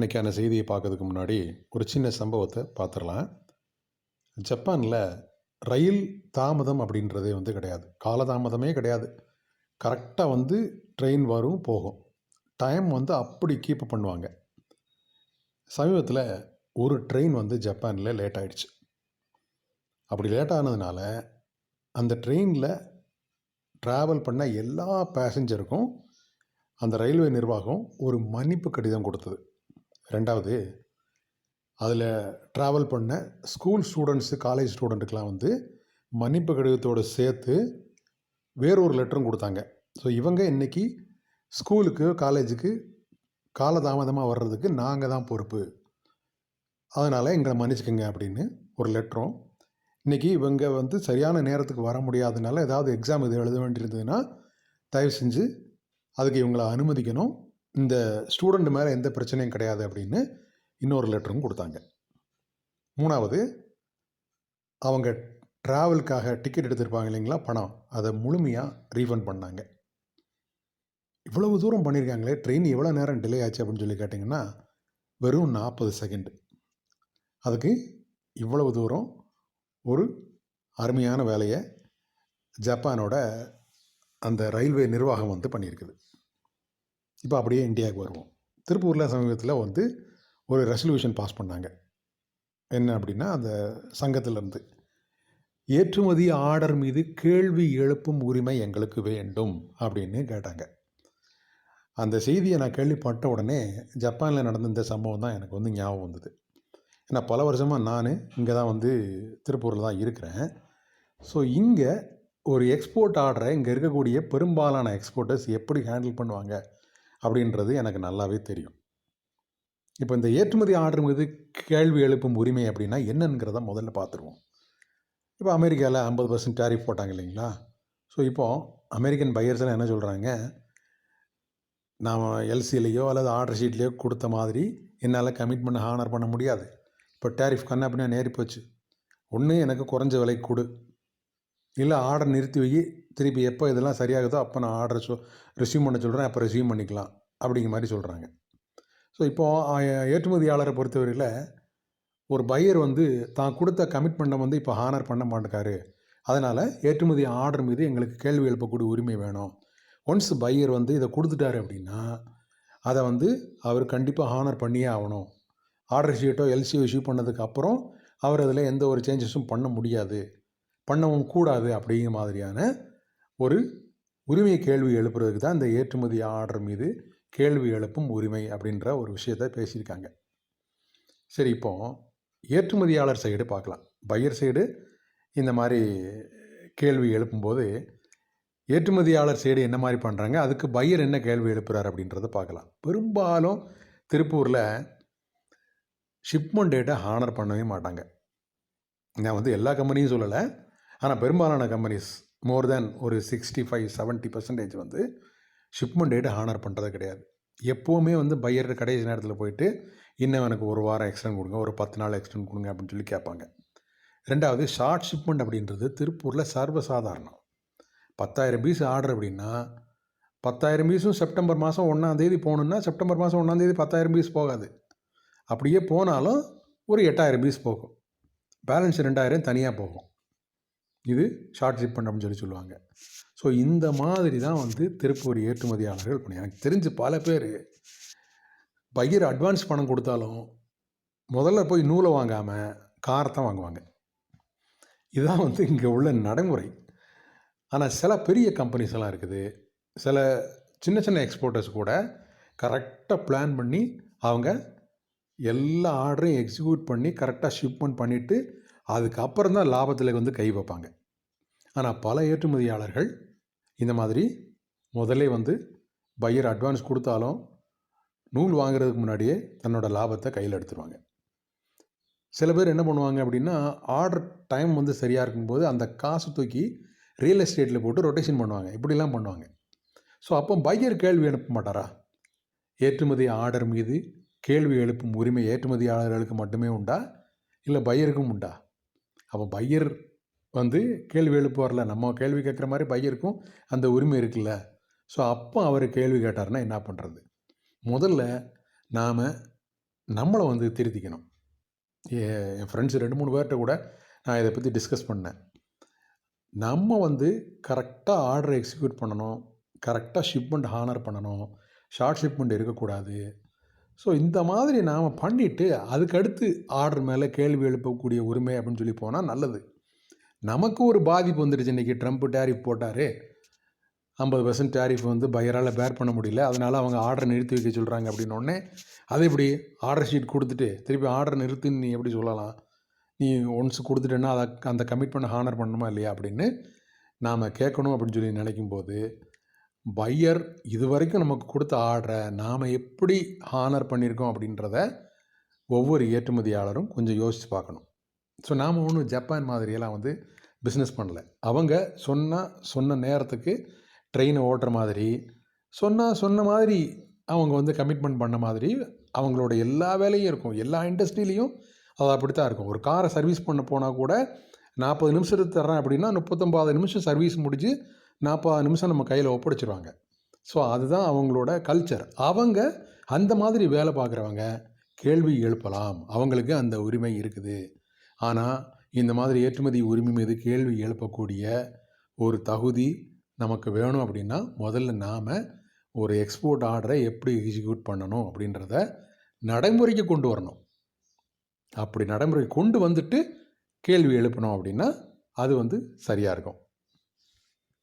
இன்றைக்கான செய்தியை பார்க்கறதுக்கு முன்னாடி ஒரு சின்ன சம்பவத்தை பார்த்துடலாம். ஜப்பானில் ரயில் தாமதம் அப்படின்றதே வந்து கிடையாது. காலதாமதமே கிடையாது. கரெக்டாக வந்து ட்ரெயின் வரும் போகும். டைம் வந்து அப்படி கீப் பண்ணுவாங்க. சமீபத்தில் ஒரு ட்ரெயின் வந்து ஜப்பானில் லேட் ஆகிடுச்சு அப்படி லேட் ஆனதுனால அந்த ட்ரெயினில் ட்ராவல் பண்ண எல்லா பேசஞ்சருக்கும் அந்த ரயில்வே நிர்வாகம் ஒரு மன்னிப்பு கடிதம் கொடுத்தது. ரெண்டாவது அதில் ட்ராவல் பண்ண ஸ்கூல் ஸ்டூடெண்ட்ஸு காலேஜ் ஸ்டூடெண்ட்டுக்கெலாம் வந்து மன்னிப்பு கடிதத்தோடு சேர்த்து வேறொரு லெட்டரும் கொடுத்தாங்க. ஸோ இவங்க இன்றைக்கி ஸ்கூலுக்கு காலேஜுக்கு காலதாமதமாக வர்றதுக்கு நாங்கள் தான் பொறுப்பு. அதனால் எங்களை மன்னிச்சுக்கோங்க அப்படின்னு ஒரு லெட்டரும் இன்றைக்கி இவங்க வந்து சரியான நேரத்துக்கு வர முடியாதனால ஏதாவது எக்ஸாம் இது எழுத வேண்டியிருந்ததுன்னா தயவு செஞ்சு அதுக்கு இவங்களை அனுமதிக்கணும். இந்த ஸ்டூடெண்ட் மேலே எந்த பிரச்சனையும் கிடையாது அப்படின்னு இன்னொரு லெட்டரும் கொடுத்தாங்க. மூணாவது அவங்க ட்ராவலுக்காக டிக்கெட் எடுத்திருப்பாங்க இல்லைங்களா பணம். அதை முழுமையாக ரீஃபண்ட் பண்ணாங்க. இவ்வளவு தூரம் பண்ணியிருக்காங்களே ட்ரெயின் எவ்வளோ நேரம் டிலே ஆச்சு அப்படின்னு சொல்லி கேட்டிங்கன்னா வெறும் நாற்பது செகண்ட் அதுக்கு இவ்வளவு தூரம் ஒரு அருமையான வேலையை ஜப்பானோட அந்த ரயில்வே நிர்வாகம் வந்து பண்ணியிருக்குது. இப்போ அப்படியே இந்தியாவுக்கு வருவோம். திருப்பூரில் சமீபத்தில் வந்து ஒரு ரெசல்யூஷன் பாஸ் பண்ணாங்க. என்ன அப்படின்னா அந்த சங்கத்திலேருந்து ஏற்றுமதி ஆர்டர் மீது கேள்வி எழுப்பும் உரிமை எங்களுக்கு வேண்டும் அப்படின்னு கேட்டாங்க. அந்த செய்தியை நான் கேள்விப்பட்ட உடனே ஜப்பானில் நடந்த இந்த சம்பவம் தான் எனக்கு வந்து ஞாபகம் வந்தது. ஏன்னா பல வருஷமாக நான் இங்கே தான் வந்து திருப்பூரில் தான் இருக்கிறேன். ஸோ இங்கே ஒரு எக்ஸ்போர்ட் ஆர்டரை இங்கே இருக்கக்கூடிய பெரும்பாலான எக்ஸ்போர்ட்டர்ஸ் எப்படி ஹேண்டில் பண்ணுவாங்க? அப்படின்றது எனக்கு நல்லாவே தெரியும். இப்போ இந்த ஏற்றுமதி ஆர்டர் மீது கேள்வி எழுப்பும் உரிமை அப்படின்னா என்னங்கிறத முதல்ல பார்த்துருவோம் இப்போ அமெரிக்காவில் ஐம்பது பர்சன்ட் டேரிஃப் போட்டாங்க இல்லைங்களா? ஸோ இப்போது அமெரிக்கன் பையர்ஸ்லாம் என்ன சொல்கிறாங்க நாம் எல்சிலேயோ அல்லது ஆர்டர் ஷீட்லேயோ கொடுத்த மாதிரி என்னால் கமிட்மெண்ட் ஹானர் பண்ண முடியாது. இப்போ டேரிஃப் கண்ணா அப்படின்னா நேரி போச்சு ஒன்று எனக்கு குறைஞ்ச விலைக்கு கொடு. இல்லை ஆர்டர் நிறுத்தி வை. திருப்பி எப்போ இதெல்லாம் சரியாகுதோ அப்போ நான் ஆர்டர் சொ ரிசீவ் பண்ண சொல்கிறேன் அப்போ ரிசீவ் பண்ணிக்கலாம். அப்படிங்கிற மாதிரி சொல்கிறாங்க ஸோ இப்போது ஏற்றுமதியாளரை பொறுத்தவரையில் ஒரு பையர் வந்து தான் கொடுத்த கமிட்மெண்ட்டை வந்து இப்போ ஹானர் பண்ண மாட்டேக்காரு. அதனால் ஏற்றுமதி ஆர்டர் மீது எங்களுக்கு கேள்வி எழுப்பக்கூடிய உரிமை வேணும். ஒன்ஸ் பையர் வந்து இதை கொடுத்துட்டாரு அப்படின்னா அதை வந்து அவர் கண்டிப்பாக ஹானர் பண்ணியே ஆகணும். ஆர்டர் ஷீட்டோ எல்சியோ இஷ்யூ பண்ணதுக்கு அப்புறம் அவர் அதில் எந்த ஒரு சேஞ்சஸும் பண்ண முடியாது. பண்ணவும் கூடாது அப்படிங்கிற மாதிரியான ஒரு உரிமை கேள்வி எழுப்புறதுக்கு தான் இந்த ஏற்றுமதி ஆர்டர் மீது கேள்வி எழுப்பும் உரிமை அப்படின்ற ஒரு விஷயத்த பேசியிருக்காங்க. சரி இப்போ ஏற்றுமதியாளர் சைடு பார்க்கலாம். பையர் சைடு இந்த மாதிரி கேள்வி எழுப்பும்போது ஏற்றுமதியாளர் சைடு என்ன மாதிரி பண்ணுறாங்க அதுக்கு பையர் என்ன கேள்வி எழுப்புறாரு அப்படின்றத பார்க்கலாம். பெரும்பாலும் திருப்பூரில் ஷிப்மெண்ட் டேட்டை ஹானர் பண்ணவே மாட்டாங்க. நான் வந்து எல்லா கம்பெனியும் சொல்லலை. ஆனால் பெரும்பாலான கம்பெனிஸ் மோர் தேன் ஒரு சிக்ஸ்டி ஃபைவ் செவன்ட்டி பர்சன்டேஜ் வந்து ஷிப்மெண்ட் டேட்டை ஹானர் பண்ணுறது கிடையாது. எப்போவுமே வந்து பையர் கடைசி நேரத்தில் போயிட்டு இன்னும் எனக்கு ஒரு வாரம் எக்ஸ்டெண்ட் கொடுங்க ஒரு பத்து நாள் எக்ஸ்டெண்ட் கொடுங்க அப்படின்னு சொல்லி கேட்பாங்க. ரெண்டாவது ஷார்ட் ஷிப்மெண்ட் அப்படின்றது திருப்பூரில் சர்வசாதாரணம். பத்தாயிரம் பீஸ் ஆர்டர் அப்படின்னா பத்தாயிரம் பீஸும் செப்டம்பர் மாதம் ஒன்றாந்தேதி போகணுன்னா செப்டம்பர் மாதம் ஒன்றாந்தேதி பத்தாயிரம் பீஸ் போகாது. அப்படியே போனாலும் ஒரு எட்டாயிரம் பீஸ் போகும். பேலன்ஸ் ரெண்டாயிரம் தனியாக போகும். இது ஷார்ட் ஷிப்மெண்ட் அப்படின்னு சொல்லி சொல்லுவாங்க. ஸோ இந்த மாதிரி தான் வந்து திருப்பூர் ஏற்றுமதியாளர்கள் பண்ணி எனக்கு தெரிஞ்சு பல பேர் பயிர் அட்வான்ஸ் பணம் கொடுத்தாலும் முதல்ல போய் நூலை வாங்காமல் காரத்தான் வாங்குவாங்க. இதுதான் வந்து இங்கே உள்ள நடைமுறை. ஆனால் சில பெரிய கம்பெனிஸ் எல்லாம் இருக்குது. சில சின்ன சின்ன எக்ஸ்போர்ட்டர்ஸ் கூட கரெக்டாக பிளான் பண்ணி அவங்க எல்லா ஆர்டரையும் எக்ஸிக்யூட் பண்ணி கரெக்டாக ஷிப்மெண்ட் பண்ணிவிட்டு அதுக்கப்புறம் தான் லாபத்தில் வந்து கை வைப்பாங்க. ஆனால் பல ஏற்றுமதியாளர்கள் இந்த மாதிரி முதல்ல வந்து பையர் அட்வான்ஸ் கொடுத்தாலும் நூல் வாங்குறதுக்கு முன்னாடியே தன்னோட லாபத்தை கையில் எடுத்துருவாங்க. சில பேர் என்ன பண்ணுவாங்க அப்படின்னா ஆர்டர் டைம் வந்து சரியாக இருக்கும்போது அந்த காசு தூக்கி ரியல் எஸ்டேட்டில் போட்டு ரொட்டேஷன் பண்ணுவாங்க. இப்படிலாம் பண்ணுவாங்க. ஸோ அப்போ பையர் கேள்வி அனுப்ப மாட்டாரா? ஏற்றுமதி ஆர்டர் மீது கேள்வி எழுப்பும் உரிமை ஏற்றுமதியாளர்களுக்கு மட்டுமே உண்டா? இல்லை பையருக்கும் உண்டா? அப்போ பையர் வந்து கேள்வி எழுப்புவார்ல நம்ம கேள்வி கேட்குற மாதிரி பையருக்கும் அந்த உரிமை இருக்குல்ல. ஸோ அப்போ அவர் கேள்வி கேட்டார்னா என்ன பண்ணுறது முதல்ல நாம் நம்மளை வந்து திருத்திக்கணும். என் என் ஃப்ரெண்ட்ஸ் ரெண்டு மூணு பேர்கிட்ட கூட நான் இதை பற்றி டிஸ்கஸ் பண்ணேன். நம்ம வந்து கரெக்டாக ஆர்டரை எக்ஸிக்யூட் பண்ணணும். கரெக்டாக ஷிப்மெண்ட் ஹானர் பண்ணணும். ஷார்ட் ஷிப்மெண்ட் இருக்கக்கூடாது. ஸோ இந்த மாதிரி நாம் பண்ணிவிட்டு அதுக்கடுத்து ஆர்டர் மேலே கேள்வி எழுப்பக்கூடிய உரிமை அப்படின்னு சொல்லி போனால் நல்லது. நமக்கு ஒரு பாதிப்பு வந்துடுச்சு இன்றைக்கி ட்ரம்ப் டேரிஃப் போட்டார். ஐம்பது பர்சன்ட் டேரிஃப் வந்து பையரால் பேர் பண்ண முடியல. அதனால் அவங்க ஆர்டரை நிறுத்தி வைக்க சொல்கிறாங்க அப்படின்னோடனே அது எப்படி ஆர்டர் ஷீட் கொடுத்துட்டு திருப்பி ஆர்டர் நிறுத்துன்னு நீ எப்படி சொல்லலாம்? நீ ஒன்ஸ் கொடுத்துட்டேன்னா அதை அந்த கமிட்மெண்ட் ஹானர் பண்ணணுமா இல்லையா அப்படின்னு நாம் கேட்கணும் அப்படின்னு சொல்லி நினைக்கும் போது பையர் இது வரைக்கும் நமக்கு கொடுத்த ஆர்டரை நாம் எப்படி ஹானர் பண்ணியிருக்கோம் அப்படின்றத ஒவ்வொரு ஏற்றுமதியாளரும் கொஞ்சம் யோசித்து பார்க்கணும். ஸோ நாம் ஒன்றும் ஜப்பான் மாதிரியெல்லாம் வந்து பிஸ்னஸ் பண்ணல. அவங்க சொன்னால் சொன்ன நேரத்துக்கு ட்ரெயினை ஓட்டுற மாதிரி சொன்னால் சொன்ன மாதிரி அவங்க வந்து கமிட்மெண்ட் பண்ண மாதிரி அவங்களோட எல்லா வேலையும் இருக்கும். எல்லா இண்டஸ்ட்ரியிலையும் அது அப்படி தான் இருக்கும். ஒரு காரை சர்வீஸ் பண்ண போனால் கூட நாற்பது நிமிஷத்துக்கு தர்றேன் அப்படின்னா முப்பத்தொம்பது நிமிஷம் சர்வீஸ் முடிஞ்சு நாற்பது நிமிஷம் நம்ம கையில் ஒப்படைச்சிருவாங்க. ஸோ அதுதான் அவங்களோட கல்ச்சர் அவங்க அந்த மாதிரி வேலை பார்க்குறவங்க. கேள்வி எழுப்பலாம். அவங்களுக்கு அந்த உரிமை இருக்குது. ஆனால் இந்த மாதிரி ஏற்றுமதி உரிமை மீது கேள்வி எழுப்பக்கூடிய ஒரு தகுதி நமக்கு வேணும் அப்படின்னா முதல்ல நாம் ஒரு எக்ஸ்போர்ட் ஆர்டரை எப்படி எக்ஸிக்யூட் பண்ணணும் அப்படின்றத நடைமுறைக்கு கொண்டு வரணும். அப்படி நடைமுறைக்கு கொண்டு வந்துட்டு கேள்வி எழுப்பணும் அப்படின்னா அது வந்து சரியாக இருக்கும்.